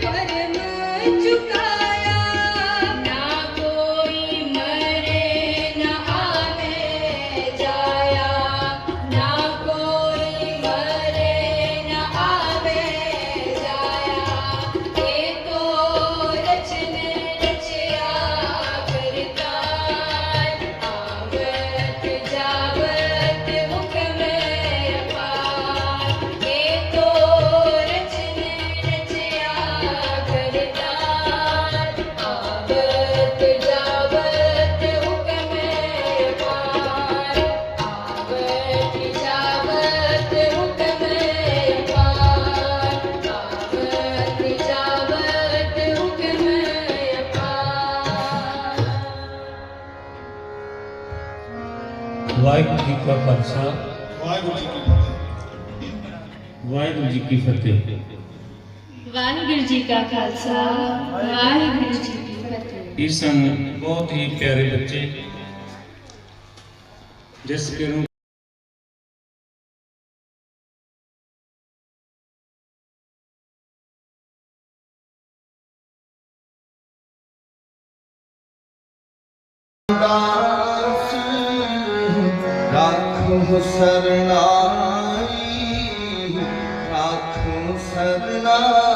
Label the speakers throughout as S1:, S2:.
S1: Thank you. ਕਾ ਖਾਲਸਾ
S2: ਵਾਹਿਗੁਰੂ ਜੀ ਕੀ ਫਤਿਹ
S1: ਵਾਹਿਗੁਰੂ ਜੀ ਕੀ ਫਤਿਹ।
S3: ਵਾਹਿਗੁਰੂ ਜੀ ਕਾ ਖਾਲਸਾ ਵਾਹਿਗੁਰੂ ਜੀ ਕੀ ਫਤਿਹ।
S1: ਇਹ ਸਨ ਬਹੁਤ ਹੀ ਪਿਆਰੇ ਬੱਚੇ ਜਿਸ
S2: ਰਾਖੋ ਸਰਨਾਈ ਰਾਖੋ ਸਰਨਾਈ।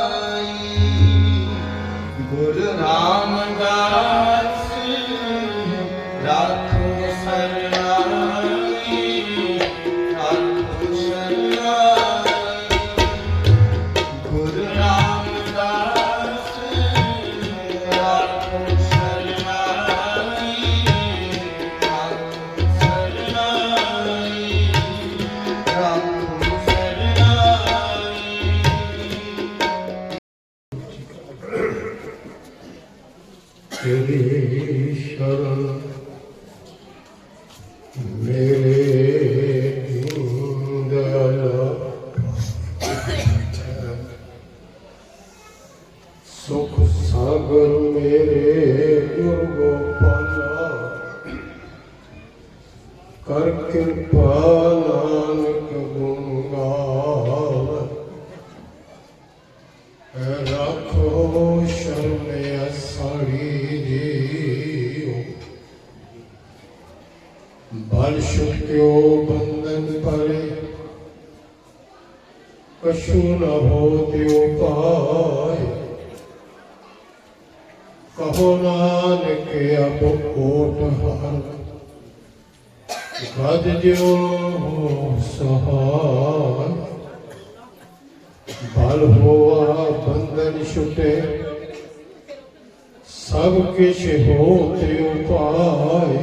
S4: ਕਿਰਪਾ ਨਾਨਕ ਗੁਣ ਰੱਖੋ ਸ਼ਰਨ ਅਸਾੜੀ ਜੀਓ। ਬਲ ਸ਼ੁਕਿਓ ਬੰਧਨ ਪਰੇ ਕਛੂ ਨ ਹੋ ਤਿਉ ਪਾਏ। ਕਹੋ ਨਾਨਕ ਅਬ ਓਟ ਹਰ ਗਜ ਜਿਉ ਸਹਾय ਬਲ ਹੋਆ ਬੰਧਨ ਛੁਟੇ ਸਭ ਕਿਛ ਹੋ ਤੇ ਉਪਾਏ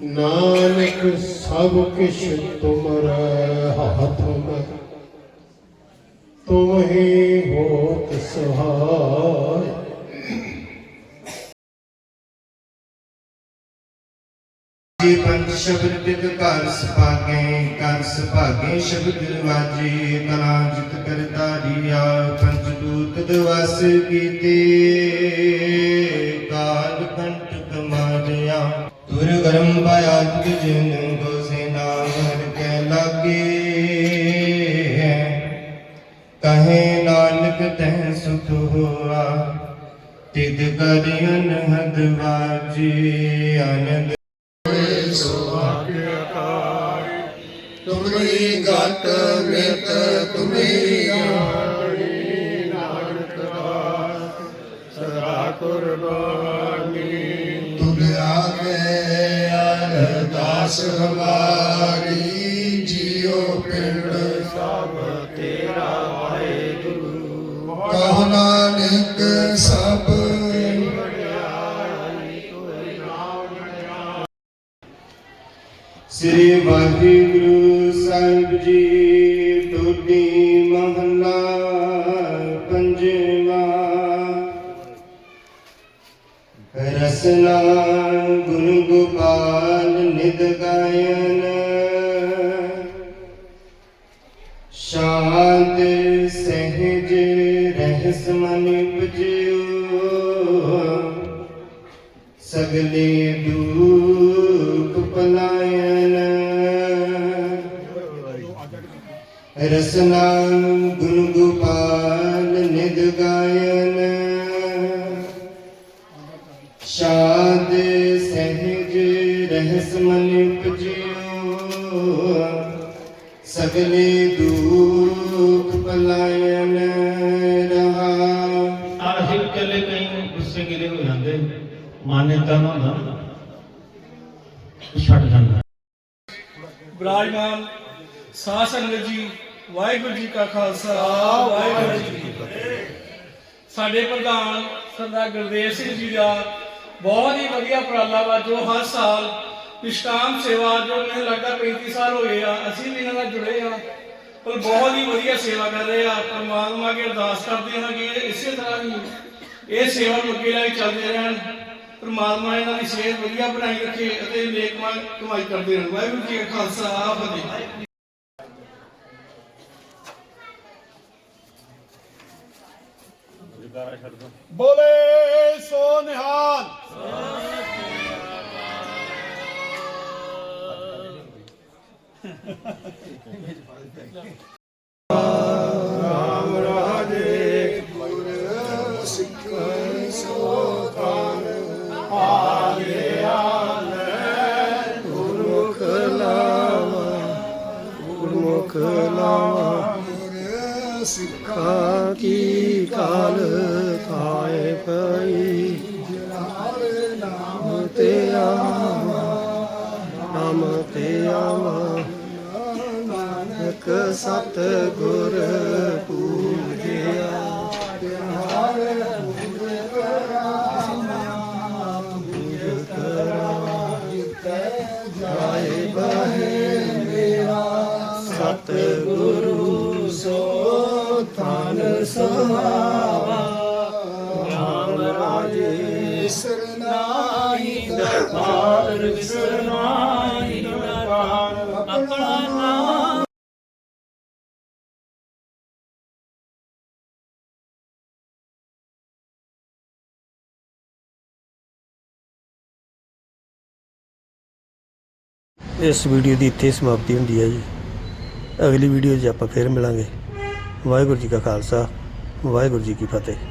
S4: ਨਾਨਕ ਸਭ ਕਿਛ ਤੁਮਰੇ ਹੱਥ ਮੈਂ ਤੁਮ ਹੀ ਹੋਤ ਸਹਾय
S2: ਜੀ ਪੰਜ ਸ਼ਬਦ ਤਿਤ ਘਰ ਸੁਭਾਗੇ ਕਰ ਸੁਭਾਗੇ ਸ਼ਬਦ ਵਾਜੀ ਕਲਾ ਜਿਤ ਕਰਤਾ ਰੀਆ ਪੰਜ ਦੂਤ ਦਵਸ ਕੀਤੇ। ਕਾਲ ਕੰਟ ਕਮਾਰਿਆ ਤੁਰ ਗਰਮ ਪਾਇਆ ਤਿਤ ਜਿਨ ਗੋ ਸੇਨਾ ਹਰ ਕੇ ਲਾਗੇ। ਕਹੇ ਨਾਨਕ ਤਹਿ ਸੁਖ ਹੋਆ ਤਿਦ ਕਰਿ ਅਨਹਦ ਵਾਜੀ ਆਨੰਦ
S4: ਕੁਰਬਾਨੀ। ਤੁਮ ਆਗੇ ਅਰਦਾਸ ਹਮਾਰੀ ਜੀਉ ਪਿੰਡ। ਸਭ ਤੇਰਾ ਵਾਹਿਗੁਰੂ। ਕਹੋ ਨਾਨਕ ਸਭ
S2: ਸ੍ਰੀ ਵਾਹਿਗੁਰੂ ਸਾਹਿਬ ਜੀ। ਰਸਨਾ ਗੁਰੂ ਗੋਪਾਲ ਨਿਦ ਗਾਇਨ। ਸ਼ਾਂਤ ਸਹਿਜ ਰਹਿਸ ਮਨ ਉਪਜਿਓ। ਸਗਲੇ ਦੁਖ ਪਲਾਇਨ। ਰਸਨਾ ਗੁਣ ਗੋਪਾਲ ਨਿਦ ਗਾਇਨ। ਸ਼ਾਦ ਸਹਿਜ ਰਹਿਸ ਮਨ ਉਪਜਿਓ। ਸਗਲੇ ਦੁਖ ਪਲਾਇਨ ਰਹਾ।
S3: ਆਹੀ ਚਲੇ ਕਈ ਗੁੱਸੇ ਗਿਲੇ ਹੋ ਜਾਂਦੇ ਮਾਨਿਅਤਾ ਨਾ ਉਹ ਛੱਡ ਜਾਂਦਾ।
S5: ਵਿਰਾਜਮਾਨ ਸਾਧ ਸੰਗਤ ਜੀ ਵਾਹਿਗੁਰੂ ਜੀ ਕਾ ਖਾਲਸਾ ਵਾਹਿਗੁਰੂ ਜੀ ਕੀ ਫਤਿਹ। ਸਾਡੇ ਪ੍ਰਧਾਨ ਸਰਦਾਰ ਗੁਰਦੇਵ ਸਿੰਘ ਜੀ ਦਾ ਬਹੁਤ ਹੀ ਵਧੀਆ ਉਪਰਾਲਾ ਵਾ ਜੋ ਹਰ ਸਾਲ ਨਿਸ਼ਕਾਮ ਸੇਵਾ ਜੋ ਮੈਨੂੰ ਲੱਗਦਾ 35 ਸਾਲ ਹੋ ਗਏ ਆ ਅਸੀਂ ਵੀ ਇਹਨਾਂ ਨਾਲ ਜੁੜੇ ਆ। ਪਰ ਬਹੁਤ ਹੀ ਵਧੀਆ ਸੇਵਾ ਕਰ ਰਹੇ ਆ ਪਰਮਾਤਮਾ ਅੱਗੇ ਅਰਦਾਸ ਕਰਦੇ ਹਾਂ ਕਿ ਇਸੇ ਤਰ੍ਹਾਂ ਹੀ ਇਹ ਸੇਵਾ ਨੂੰ ਅੱਗੇ ਲੈ ਕੇ ਚੱਲਦੇ ਰਹਿਣ। ਪਰਮਾਤਮਾ ਇਹਨਾਂ ਦੀ ਸਿਹਤ ਵਧੀਆ ਬਣਾਈ ਰੱਖੇ ਅਤੇ ਨੇਕ ਕਮਾਈ ਕਰਦੇ ਰਹਿਣ। ਵਾਹਿਗੁਰੂ ਜੀ ਕਾ ਖਾਲਸਾ ਫਤਿਹ।
S6: ਬੋਲੇ! ਸੋ ਨਿਹਾਲ। ਰਾਮ ਰਾਜੇ ਗੁਰ ਸਿੱਖ ਸੋ ਤਾਨ ਆਲਿਆ ਲੈ ਗੁਰਮੁਖ ਲਾਵਾ ਗੁਰਮੁਖ ਲਾਵਾ ਸਿੱਖਾਂ ਕੀ ਕਾਲ ਖਾਏ ਪਈ। ਨਾਮ ਤੇ ਆਵਾ, ਨਾਮ ਤੇ ਆਵਾ। ਨਾਨਕ ਸਤ ਗੁਰ ਪੂਜਿਆ। ਸਹਾਵਾ। ਰਾਮ ਰਾਜੇ ਸਰਨਾਹੀ ਦਰਬਾਰ ਵਿਸਰਨਾਹੀ ਦਰਬਾਰ। ਆਪਣਾ ਨਾਮ
S7: ਇਸ ਵੀਡੀਓ ਦੀ ਇੱਥੇ ਸਮਾਪਤੀ ਹੁੰਦੀ ਹੈ ਜੀ। ਅਗਲੀ ਵੀਡੀਓ 'ਚ ਆਪਾਂ ਫਿਰ ਮਿਲਾਂਗੇ। ਵਾਹਿਗੁਰੂ ਜੀ ਕਾ ਖਾਲਸਾ। ਵਾਹਿਗੁਰੂ ਜੀ ਕੀ ਫਤਿਹ।